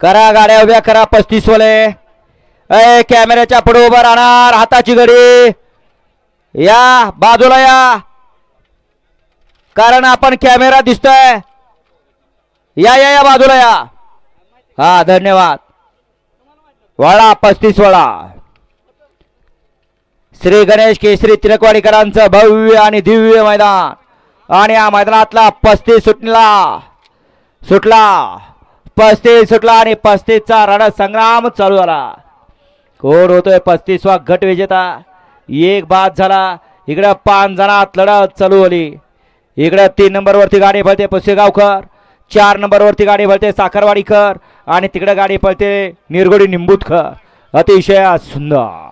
करा गाड्या उभ्या करा पस्तीस वाले अय कॅमेऱ्याच्या पुढे उभं राहणार हाताची घडी या बाजूला या. कारण आपण कॅमेरा दिसतोय. या या या बाजूला या. हा धन्यवाद. वळा पस्तीस वळा. श्री गणेश केसरी तिरकवाडीकरांचं भव्य आणि दिव्य मैदान. आणि या मैदानातला पस्तीस सुटला. सुटला. पस्तीस सुटला आणि पस्तीसचा रणसंग्राम चालू झाला. कोण होतोय पस्तीसवा गट विजेता? एक बाद झाला. इकडं पाच जणात लढत चालू झाली. इकडं तीन नंबरवरती गाडी पळते पुसेगावकर. चार नंबरवरती गाडी पळते साखरवाडीकर. आणि तिकडं गाडी पळते निरगोडी निंबूतकर. अतिशय सुंदर.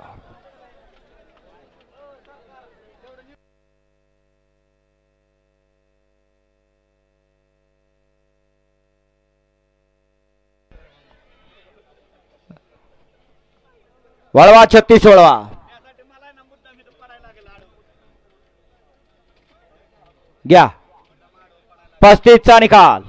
वळवा छत्तीस वळवा. घ्या. पस्तीसचा निकाल.